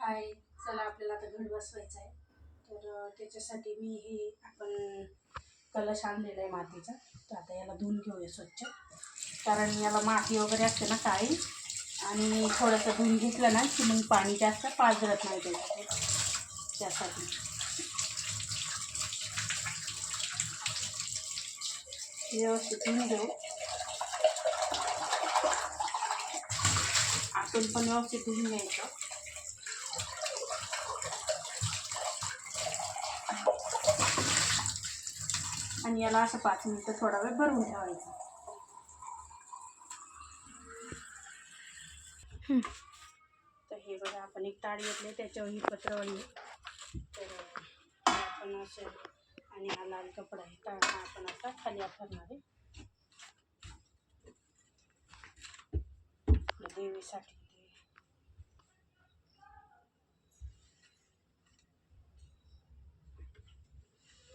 हाय चला आपल्याला आता घड बसवायचा आहे तर त्याच्यासाठी मी हे आपण कलश आणलेला आहे मातीचा. तर आता याला धुवून घेऊया स्वच्छ. कारण याला माती वगैरे असते ना काळी. आणि थोडंसं धुवून घेतलं ना की मग पाणी जास्त पाजरत नाही त्याच्यासाठी त्यासाठी. व्यवस्थित धुवून घेऊ. आपण पण व्यवस्थित धुवून घ्यायचं. आणि याला असं पाच मिनिटं थोडा वेळ भरवून ठेवायचं. तर हे बघा आपण एक ताट घेतले त्याच्यावर ही पत्रवळी. तर आपण असं आणि हा लाल कपडा आहे तर हा आपण आता खाली आथरणार आहे. देवीसाठी.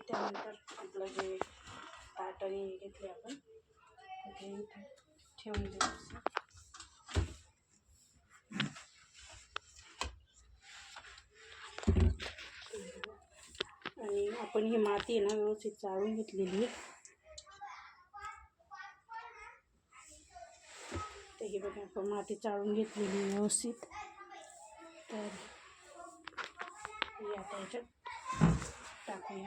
त्यानंतर आपलं जे ताट घेतली आपण ते इथे ठेवून देऊ असं. आणि आपण ही माती ना व्यवस्थित चाळून घेतलेली आहे. तर ही बघा आपण माती चाळून घेतलेली व्यवस्थित. तर ही आता याच्यात टाकूया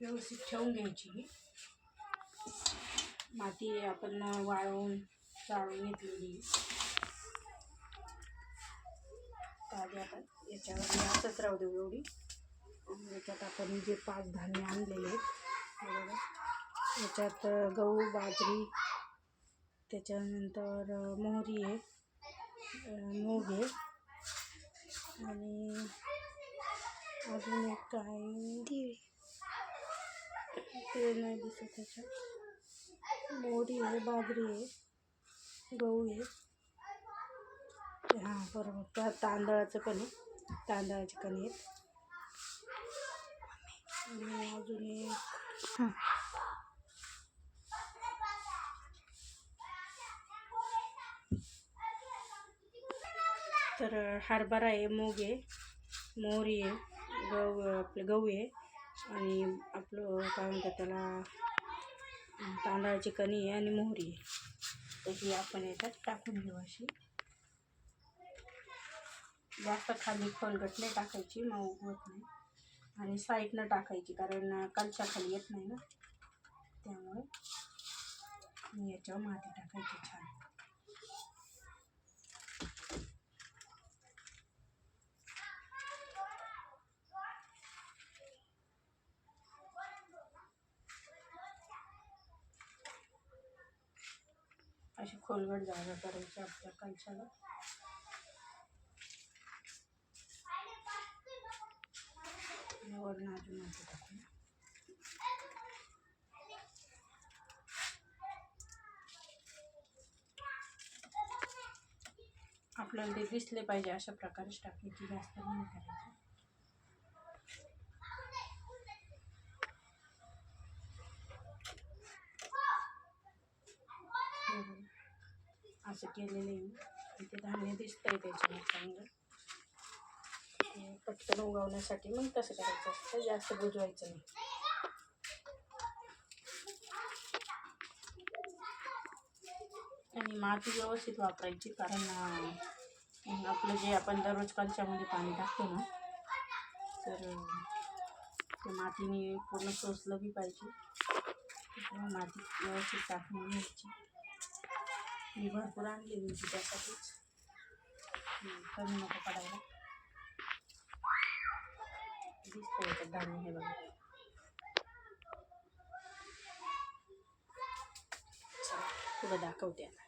व्यवस्थित ठेवून घ्यायची ही. माती आपण वाळवून चाळून घेतलेली. आधी आपण याच्यावर असंच राहू देऊ एवढी. याच्यात आपण जे पाच धान्य आणलेले आहेत बघा. याच्यात गहू बाजरी त्याच्यानंतर मोहरी आहे मूग आहे. आणि अजून एक काय ते नाही दिसत त्याच्यात मोहरी आहे बाजरी आहे गहू आहे. हां बरोबर. त्या तांदळाचं पण आहे. तांदळाचे कणी आहेत. अजून एक तर हरभरा आहे मूग आहे मोहरी आहे गहू आपले गहू आहे. आणि आपलं काय म्हणतात त्याला तांदळाची कणी आहे आणि मोहरी आहे. तर ही आपण याच्यात टाकून घेऊ अशी. जास्त खाली खोलगट नाही टाकायची मग होत नाही. आणि साईडनं टाकायची कारण कालच्या खाली येत नाही ना. त्यामुळे याच्यावर माती टाकायची छान. अशी खोलगट जागा करायची आपल्या कलशाला आणि अजून माती आपल्याला ते दिसले पाहिजे अशा प्रकारेच टाकायची जास्त नाही करायची हे बघा. असं केलेलं आहे. मी. धान्य ते धान्य दिसतंय त्याच्यावर चांगलं. पटकन उगवण्यासाठी मग तसं करायचं असतं. जास्त बुजवायचं नाही. आणि माती व्यवस्थित वापरायची कारण आपलं जे आपण दररोज कलशामध्ये पाणी टाकतो ना तर ते मातीने पूर्ण सोसलं बी पाहिजे. माती व्यवस्थित टाकून घ्यायची. मी भरपूर आणली होती त्यासाठीच. कमी नको पडायला. दिसतं याच्यात धान्य हे बघा. तुला दाखवते आता.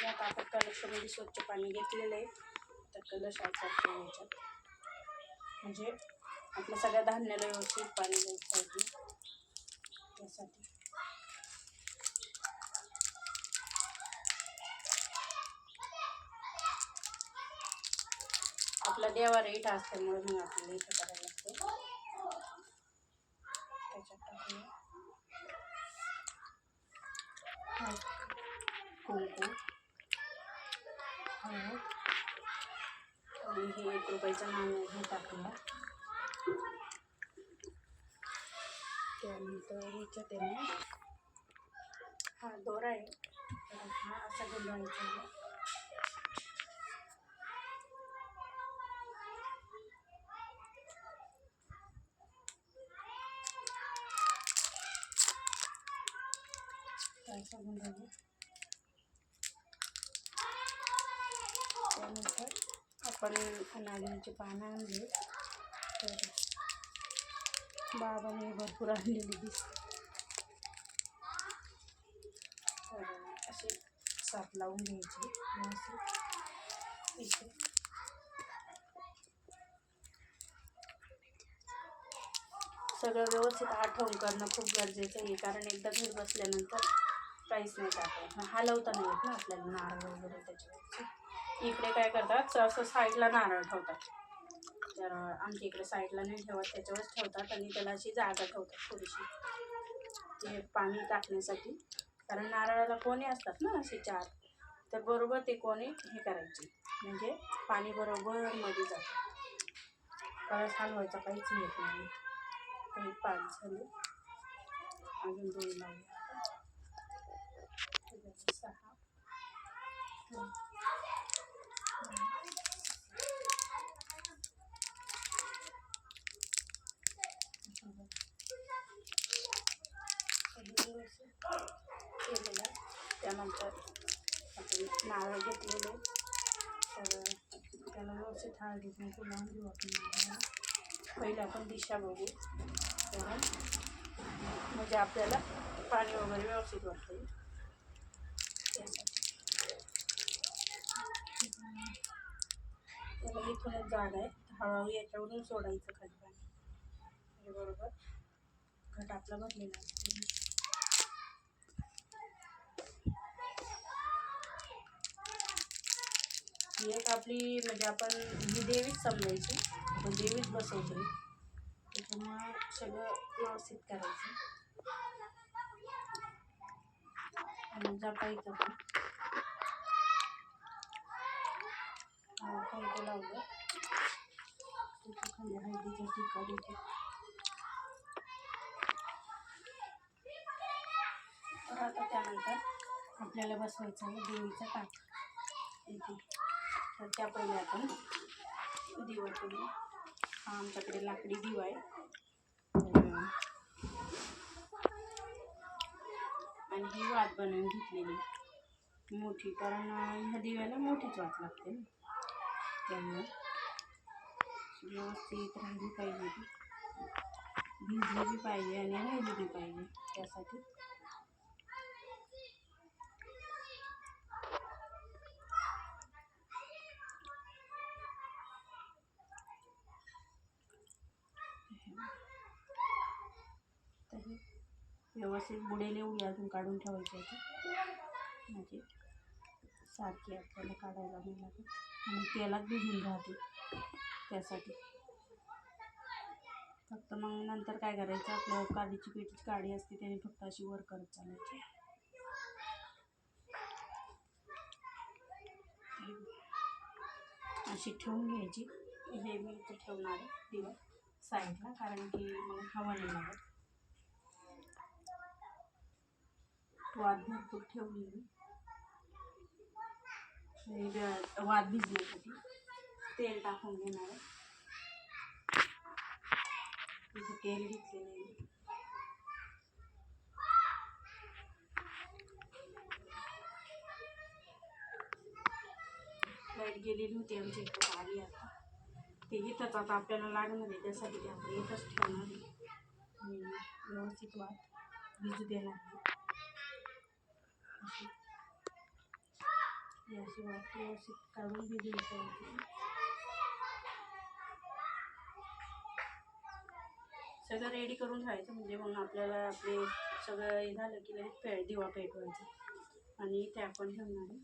आता आपण कलशामध्ये स्वच्छ पाणी घेतलेलं आहे. तर कलश आचारतो याच्यात. म्हणजे आपल्या सगळ्या धान्याला व्यवस्थित पाणी द्यायचं पाहिजे त्यासाठी. आपला देवार इथं असल्यामुळे मग आपल्याला इथं करायला लागतं त्याच्यात टाकूया हळद, कुंकू हळद आणि हे एक रुपयाचं नाणं हे टाकूया त्यानंतर ह्याच्यात आहे ना हा दोरा आहे तर हा असा गुंडाळायचा आहे असा गुंडाळूया त्यानंतर आपण नागलीची पानं आणली तर बाबाने भरपूर आणलेली दिसते तर असे साथ लावून घ्यायची. सगळं व्यवस्थित आठवण करणं खूप गरजेचं आहे कारण एकदा घरी बसल्यानंतर काहीच नाही टाकायचं हलवता नाही येत ना आपल्याला नारळ वगैरे त्याच्यावरचे. इकडे काय करतात असं साईडला नारळ ठेवतात. तर आमच्या इकडे साईडला नाही ठेवत त्याच्यावरच ठेवतात आणि त्याला अशी जागा ठेवतात थोडीशी. ते पाणी टाकण्यासाठी. कारण नारळाला कोणी असतात ना असे चार. तर बरोबर ते कोणे हे करायचे. म्हणजे पाणी बरोबर मध्ये जातं. परत हलवायचा काहीच येत नाही. काही पाच झाले. अजून दोन लावले सहा. केलेलं त्यानंतर नारळ घेतलेले तर त्याला व्यवस्थित हळदी कुंकू लावून घेऊ आपण नारळाला. पहिलं आपण दिशा बघू. तर म्हणजे आपल्याला पाणी वगैरे व्यवस्थित वाटतं त्याला इथूनच जाड आहे. हळूहळू याच्यावरून सोडायचं खाली पाणी. म्हणजे बरोबर. घट आपला भरलेला असतो. ही एक आपली म्हणजे आपण ही देवीच समजायची आपण देवीच बसवतोय त्याच्यामुळं सगळं व्यवस्थित करायचं. आणि जपायचं पण हा, कुंकू लावलं खाली हळदीच्या टिका देते तर आता त्यानंतर आपल्याला बसवायचं आहे देवीचा ताट इथे. तर त्या पहिले आपण दिवा करू. हा आमच्याकडे लाकडी दिवा आहे. आणि ही वात बनवून घेतलेली. मोठी कारण ह्या दिव्याला मोठीच वात लागते ना. त्यामुळे व्यवस्थित राहिली पाहिजे भिजली बी पाहिजे आणि राहिली बी पाहिजे. त्यासाठी तर हे व्यवस्थित बुडेले उडी अजून काढून ठेवायचे होते म्हणजे सारखी आपल्याला काढायला मिळणार आणि तेलात भिजून राहते. त्यासाठी. फक्त मग नंतर काय करायचं? आपलं काडीची पिठीची काडी असते त्याने फक्त अशी वर करत चालायची. अशी ठेवून घ्यायची. हे मी इथे ठेवणार आहे. दिवस साईडला कारण की मग हवा नाही लागत. वाद भरपूर ठेवली वाद भिजण्यासाठी तेल टाकून घेणार आहे. तेल घेतलेलं आहे लाइट गेलेली होती आमच्या इथं आली आता. ते इथंच आता आपल्याला लागणार आहे त्यासाठी ते आपण इथंच ठेवणार आहे. व्यवस्थित वाट भिजू देणार अशी ही अशी काढून भिजू सगळं रेडी करून ठेवायचं म्हणजे मग आपल्याला आपले सगळं हे झालं की लगेच पे दिवा पेटवायचा आणि ते आपण ठेवणार आहे.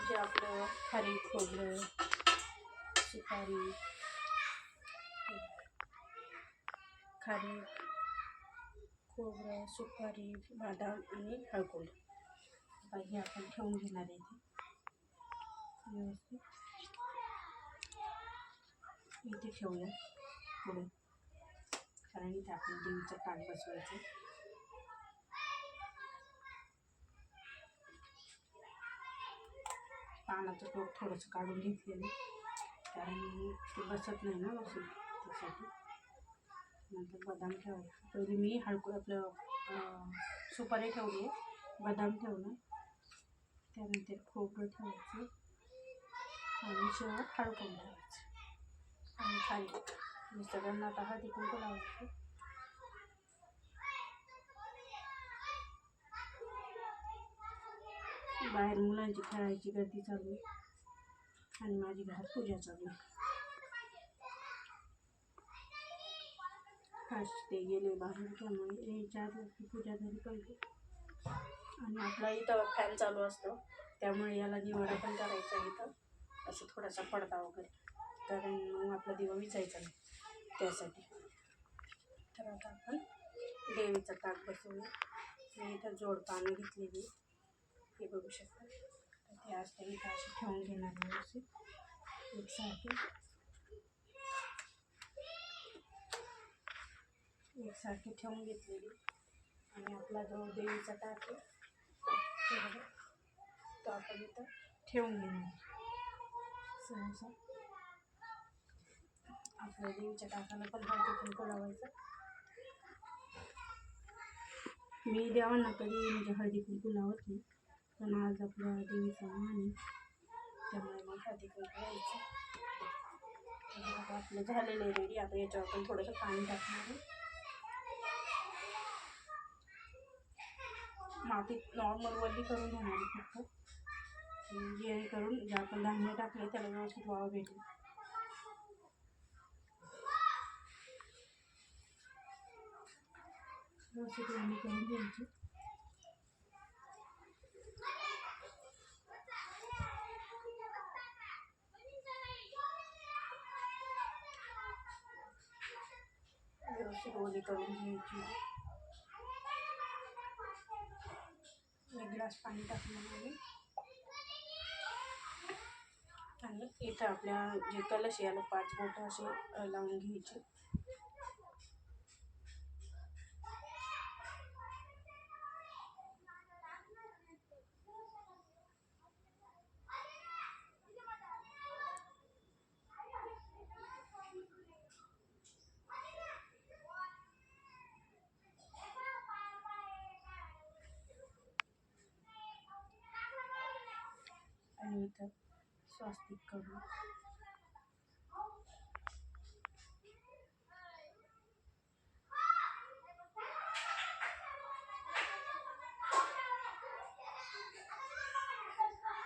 जे आपलं हरी खोबरं सुपारी. खारीक खोबरं सुपारी बदाम आणि हळकुंड. आता हे आपण ठेवून घेणार आहे इथे. व्यवस्थित. इथे ठेवूया पुढे. कारण इथे आपण देवीचं ताट बसवायचं पानाचं टोक थोडंसं काढून घेतलेलं कारण ते बसत नाही ना बसून त्यासाठी. नंतर बदाम ठेवायला पहिले मी हळकू आपलं सुपारी ठेवली आहे. बदाम ठेवलं. त्यानंतर खोबरं ठेवायचं. आणि शेवट हळकून ठेवायचं. आणि खाली. मी सगळ्यांना आता हळदी कुंकू लावायचं बाहेर मुलांची खेळायची गर्दी चालू आहे. आणि माझी घरात पूजा चालू आहे. आज ते गेले बाहेर त्यामुळे चार आधी पूजा झाली पाहिजे. आणि आपला इथं फॅन चालू असतो त्यामुळे याला निवारा पण करायचा आहे इथं. असं थोडासा पडदा वगैरे. कारण मग आपला दिवा विचायचा नाही त्यासाठी. तर आता आपण देवीचं ताक बसवूया. मी इथं जोड पानं घेतलेली हे बघू शकता. तर ते आज त्यांनी असे ठेवून घेणार व्यवस्थित. एकसारखे एकसारखी ठेवून घेतलेली. आणि आपला जो देवीचा ताट आहे ते तो आपण इथं ठेवून घेणार. सहसा. आपल्या देवीच्या टाकाला पण हळदी कुंकू लावायचं मी देवांना कधी म्हणजे हळदी कुंकू लावत नाही. पण आज आपल्या देवीचा मान त्यामुळे मग हळदी कुंकू लावायचं आपलं झालेलं आहे रेडी आता याच्यावर आपण थोडंसं पाणी टाकणार आहे. मातीत नॉर्मल वल्ली करून घेणार फक्त. जेणेकरून जे आपण धान्य टाकले त्याला व्यवस्थित वाव भेटेल. व्यवस्थित वल्ली करून घ्यायची. व्यवस्थित ओली करून घ्यायची. एक ग्लास पाणी टाकण्यामध्ये आणि इथं आपल्या जे कलश याला पाच बोटं असे लावून घ्यायचे आणि इथं स्वास्तिक करून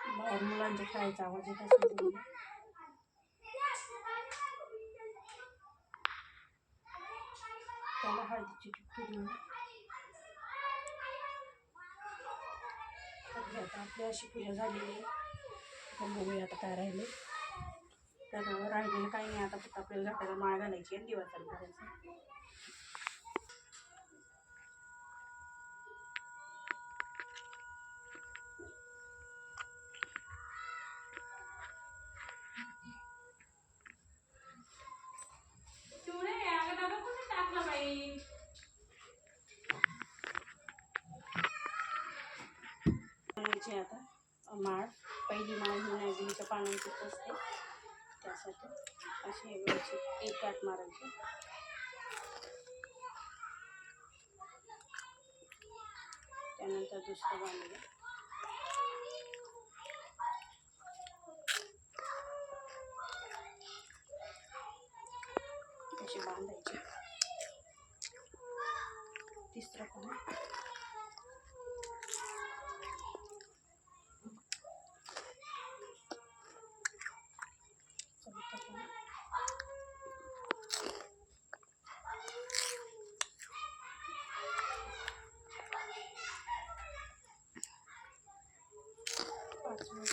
मुलांचे मुलांच्या खेळायचा आवाज येत असेल त्याला हळदीची चुटकी देऊन. आता आपली अशी पूजा झालेली आहे. pembuku ya tetara ini karena orang ini kan kita pilih karena mereka legend di watan karen sih. पहिली माळ ही नागलीच्या पानांचीच असते त्यासाठी अशी व्यवस्थित एक गाठ मारायची. त्यानंतर दुसरं बांधलं अशी बांधायची तिसरं पण आहे. चौथं पण आहे. पाचवं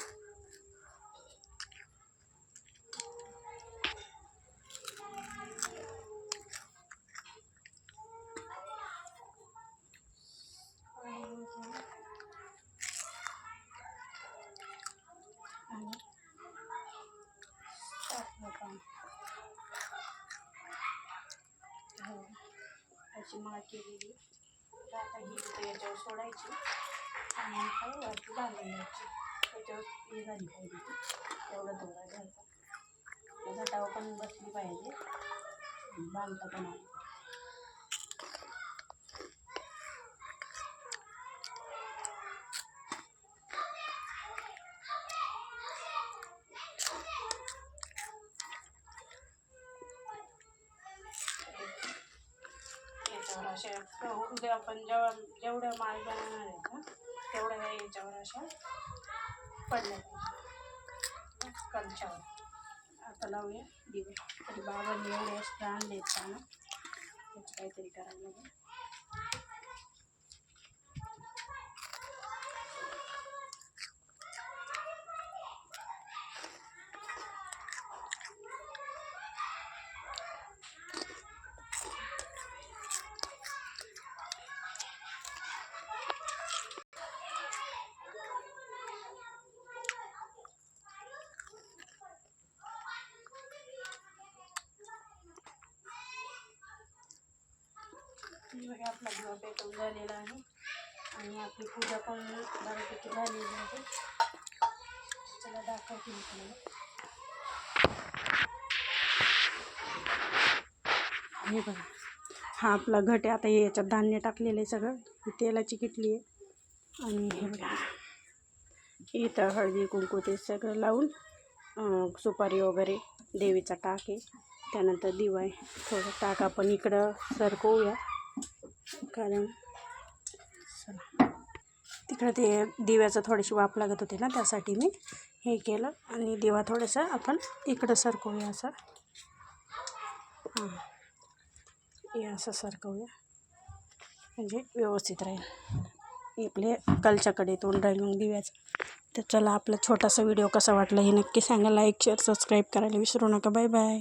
आणि सातवं पान हो अशी मळ केलेली. तर आता ही इथं याच्यावर सोडायची. आणि नंतर वरती बांधून द्यायची. त्याच्यावर हे झाली पाहिजे. ती. एवढं दोरा घ्यायचा. त्या घटावर पण बसली पाहिजे. बांधता पण असे उद्या आपण जेव्हा जेवढ्या माळ बनवणार आहेत ना तेवढ्या ह्या याच्यावर अशा पडल्या पाहिजे. आता लावूया. दिवे. तरी बाबांनी एवढे एक्स्ट्रा आणले आहेत ना त्याचं काहीतरी करायला लागेल. आपला दिवा पेटवून झालेला आहे. आणि आपली पूजा पण बऱ्यापैकी झालेली आहे. चला दाखवते मी तुम्हाला. हे बघा. हा आपला घट आहे. आता याच्यात धान्य टाकलेलं आहे सगळं. ही तेलाची किटली आहे. आणि हे बघा. इथं हळदी कुंकू ते सगळं लावून सुपारी वगैरे देवीचा टाक आहे. त्यानंतर दिवा आहे. थोडं टाक आपण इकडं सरकवूया. कारण चला तिकडं ते दिव्याचं थोडीशी वाफ लागत होती ना त्यासाठी मी हे केलं. आणि दिवा थोडंसं आपण इकडं सरकवूया असं. हां. हे असं सरकवूया. म्हणजे व्यवस्थित राहील. आपले कलच्याकडे तोंड राहील मग दिव्याचं. तर चला आपला छोटासा व्हिडिओ कसा वाटला हे नक्की सांगा. लाईक शेअर सबस्क्राईब करायला विसरू नका. Bye bye.